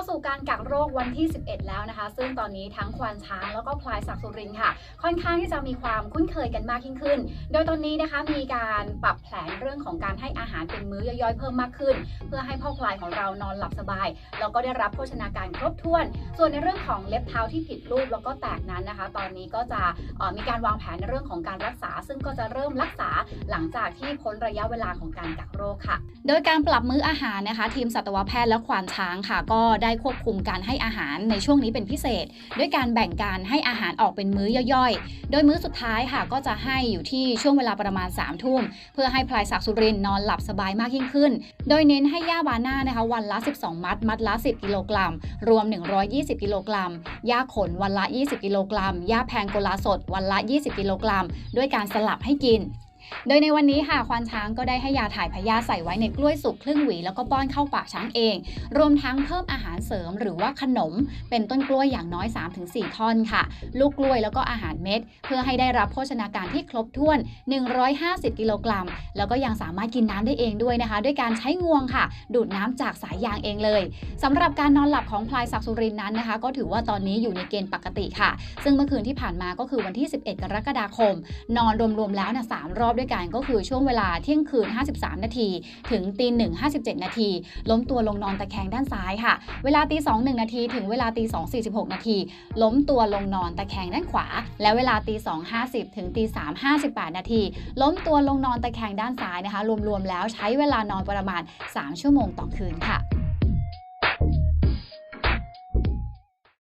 าสู่การกักโรควันที่ 11 แล้วนะคะ ซึ่งตอนนี้ทั้งควานช้างแล้วก็พลายศักสุรินค่ะ ค่อนข้างที่จะมีความคุ้นเคยกันมากยิ่งขึ้น โดยตอนนี้นะคะมีการปรับแผนเรื่องของการให้อาหารเป็นมื้อย่อยๆเพิ่มมากขึ้น เพื่อให้พ่อพลายของเรานอนหลับสบาย แล้วก็ได้รับโภชนาการครบถ้วน ส่วนในเรื่องของเล็บเท้าที่ผิดรูปแล้วก็แตกนั้นนะคะ ตอนนี้ก็จะออมีการวางแผนในเรื่องของการรักษา ซึ่งก็จะเริ่มรักษาหลังจากที่พ้นระยะเวลาของการกักโรคค่ะ โดยการปรับมื้ออาหารนะคะ ทีมสัตวแพทย์และควานช้างค่ะ ก็ได้ควบคุมการให้อาหารในช่วงนี้เป็นพิเศษ ด้วยการแบ่งการให้อาหารออกเป็นมื้อย่อยๆ โดยมื้อสุดท้ายค่ะก็จะให้อยู่ที่ช่วงเวลาประมาณ3ามทุ่มเพื่อให้พลายศักดิ์สุรินนอนหลับสบายมากยิ่งขึ้น โดยเน้นให้ย่าบาน่านะคะวันละ 12 มัด มัดละ 10 กิโลกรัม รวม 120 กิโลกรัมย่าขนวันละ 20 กิโลกรัมย่าแพงโกลาสดวันละ 20 กิโลกรัม ด้วยการสลับให้กิน โดยในวันนี้ค่ะควานช้างก็ได้ให้ยาถ่ายพยาธิใส่ไว้ในกล้วยสุกครึ่งหวี แล้วก็ป้อนเข้าปากช้างเอง รวมทั้งเพิ่มอาหารเสริมหรือว่าขนม เป็นต้นกล้วยอย่างน้อย 3-4 ท่อนค่ะ ลูกกล้วยแล้วก็อาหารเม็ด เพื่อให้ได้รับโภชนาการที่ครบถ้วน 150 กิโลกรัม แล้วก็ยังสามารถกินน้ำได้เองด้วยนะคะ ด้วยการใช้งวงค่ะ ดูดน้ำจากสายยางเองเลยสำหรับการนอนหลับของพลายศักดิ์สุรินนั้นนะคะ ก็ถือว่าตอนนี้อยู่ในเกณฑ์ปกติค่ะ ซึ่งเมื่อคืนที่ผ่านมาก็คือวันที่ 11 กรกฎาคม นอนรวมๆแล้วนี่ยสรอบด้วยกันก็คือช่วงเวลาเที่ยงคืน 53 นาที ถึงตีหนึ่ง57 นาที ล้มตัวลงนอนตะแคงด้านซ้ายค่ะ เวลาตี2 1นาที ถึงเวลาตี2 46 นาที ล้มตัวลงนอนตะแคงด้านขวา และเวลาตี2 50 ถึงตี3 58 นาที ล้มตัวลงนอนตะแคงด้านซ้ายนะคะ รวมๆแล้วใช้เวลานอนประมาณ 3 ชั่วโมงต่อคืนค่ะ